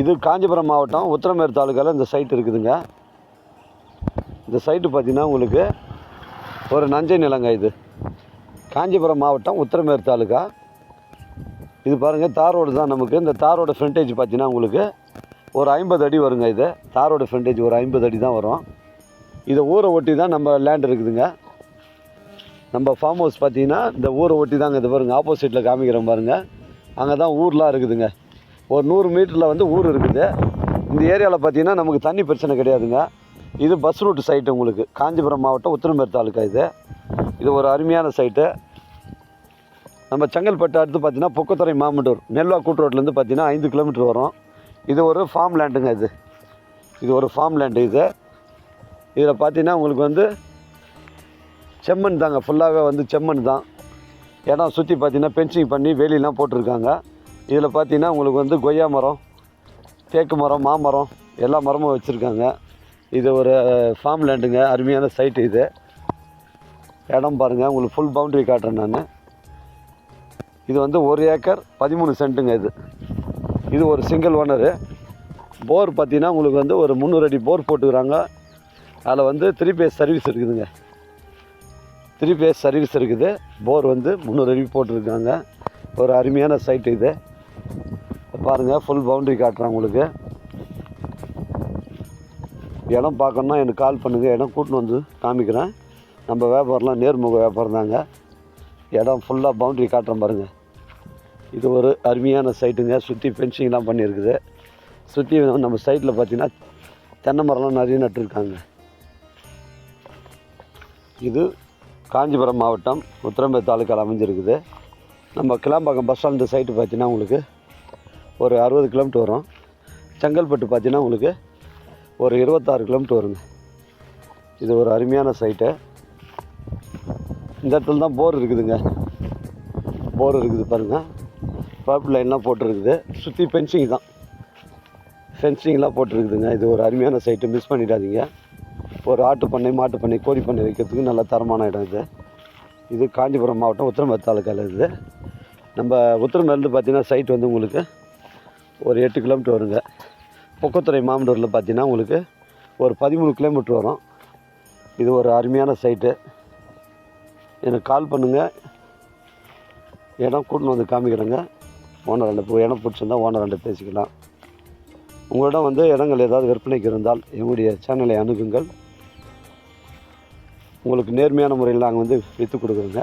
இது காஞ்சிபுரம் மாவட்டம் உத்திரமேர் தாலுக்காவில் இந்த சைட் இருக்குதுங்க. இந்த சைட்டு பார்த்தீங்கன்னா உங்களுக்கு ஒரு நஞ்சை நிலங்க இது. காஞ்சிபுரம் மாவட்டம் உத்திரமேர் தாலுக்கா இது பாருங்கள் தாரோடு தான் நமக்கு. இந்த தாரோட ஃப்ரண்டேஜ் பார்த்தீங்கன்னா உங்களுக்கு ஒரு ஐம்பது அடி வருங்க இது. தாரோட ஃப்ரண்டேஜ் ஒரு ஐம்பது அடி தான் வரும். இதை ஊரை ஒட்டி தான் நம்ம லேண்ட் இருக்குதுங்க. நம்ம ஃபார்ம் ஹவுஸ் பார்த்தீங்கன்னா இந்த ஊரை ஒட்டி தாங்க இது பாருங்க. ஆப்போசிட்டில் காமிக்கிறோம் பாருங்கள் அங்கே தான் ஊர்லாம் இருக்குதுங்க. ஒரு நூறு மீட்டரில் வந்து ஊர் இருக்குது. இந்த ஏரியாவில் பார்த்தீங்கன்னா நமக்கு தண்ணி பிரச்சனை கிடையாதுங்க. இது பஸ் ரூட் சைட்டு உங்களுக்கு. காஞ்சிபுரம் மாவட்டம் உத்திரமேர் தாலுக்கா இது. இது ஒரு அருமையான சைட்டு நம்ம செங்கல்பட்டு அடுத்து பார்த்தீங்கன்னா பொக்கத்துறை மாமண்டூர். நெல்வா கூட்டு பார்த்திங்கன்னா பார்த்தீங்கன்னா ஐந்து கிலோமீட்டர் வரும். இது ஒரு ஃபார்ம் லேண்டுங்க இது. இது ஒரு ஃபார்ம் லேண்டு இது. இதில் பார்த்தீங்கன்னா உங்களுக்கு வந்து செம்மண் தாங்க. ஃபுல்லாகவே வந்து செம்மண் தான். இடம் சுற்றி பார்த்திங்கன்னா பென்சிங் பண்ணி வேலிலாம் போட்டிருக்காங்க. இதில் பார்த்தீங்கன்னா உங்களுக்கு வந்து கொய்யா மரம் தேக்கு மரம் மாமரம் எல்லா மரமும் வச்சுருக்காங்க. இது ஒரு ஃபார்ம் லேண்டுங்க அருமையான சைட்டு இது. இடம் பாருங்கள் உங்களுக்கு ஃபுல் பவுண்டரி காட்டுறேன் நான். இது வந்து ஒரு ஏக்கர் பதிமூணு சென்ட்டுங்க இது. இது ஒரு சிங்கிள் ஓனரு போர் பார்த்தீங்கன்னா உங்களுக்கு வந்து ஒரு முந்நூறு அடி போர் போட்டுக்கிறாங்க. அதில் வந்து த்ரீ பேஸ் சர்வீஸ் இருக்குதுங்க. த்ரீ பேஸ் சர்வீஸ் இருக்குது. போர் வந்து முந்நூறு அடி போட்டிருக்காங்க. ஒரு அருமையான சைட்டு இது. பாருங்கள் ஃபுல் பவுண்டரி காட்டுறேன் உங்களுக்கு. இடம் பார்க்கணுன்னா எனக்கு கால் பண்ணுங்கள் இடம் கூட்டின்னு வந்து காமிக்கிறேன். நம்ம வியாபாரம்லாம் நேர்முக வியாபாரம் தாங்க. இடம் ஃபுல்லாக பவுண்டரி காட்டுறேன் பாருங்கள் இது ஒரு அருமையான சைட்டுங்க சுற்றி ஃபென்சிங்லாம் பண்ணியிருக்குது. சுற்றி நம்ம சைட்டில் பார்த்தீங்கன்னா தென்னை மரம்லாம் நிறைய நட்டுருக்காங்க. இது காஞ்சிபுரம் மாவட்டம் உத்திரம்பேர் தாலுக்காவில் அமைஞ்சிருக்குது. நம்ம கிளாம்பாக்கம் பஸ் ஸ்டாண்டு சைட்டு பார்த்தீங்கன்னா உங்களுக்கு ஒரு அறுபது கிலோமீட்டர் வரும். செங்கல்பட்டு பார்த்தீங்கன்னா உங்களுக்கு ஒரு இருபத்தாறு கிலோமீட்டர் வருங்க. இது ஒரு அருமையான சைட்டு இந்த இடத்துல தான் போர் இருக்குதுங்க. போர் இருக்குது பாருங்கள் பைப் லைன்லாம் போட்டிருக்குது. சுற்றி ஃபென்சிங் தான். ஃபென்சிங்லாம் போட்டிருக்குதுங்க. இது ஒரு அருமையான சைட்டு மிஸ் பண்ணிடாதீங்க. ஒரு ஆட்டு பண்ணை மாட்டு பண்ணை கோழி பண்ணை வைக்கிறதுக்கு நல்ல தரமான இடம் இது. இது காஞ்சிபுரம் மாவட்டம் உத்திரமேர் தாலுக்காவில் இது. நம்ம உத்திரமேர்லேருந்து பார்த்தீங்கன்னா சைட் வந்து உங்களுக்கு ஒரு எட்டு கிலோமீட்டர் வருங்க. பொக்கத்துறை மாமண்டூரில் பார்த்தீங்கன்னா உங்களுக்கு ஒரு பதிமூணு கிலோமீட்டர் வரும். இது ஒரு அருமையான சைட்டு. எனக்கு கால் பண்ணுங்கள் இடம் கூட்டின்னு வந்து காமிக்கிறேங்க. ஓனர் ரெண்டு இடம் பிடிச்சிருந்தால் ஓனர் ரெண்டு பேசிக்கலாம். உங்களிடம் வந்து இடங்கள் ஏதாவது விற்பனைக்கு இருந்தால் எங்களுடைய சேனலை அணுகுங்கள். உங்களுக்கு நேர்மையான முறையில் நாங்கள் வந்து விற்று கொடுக்குறோங்க.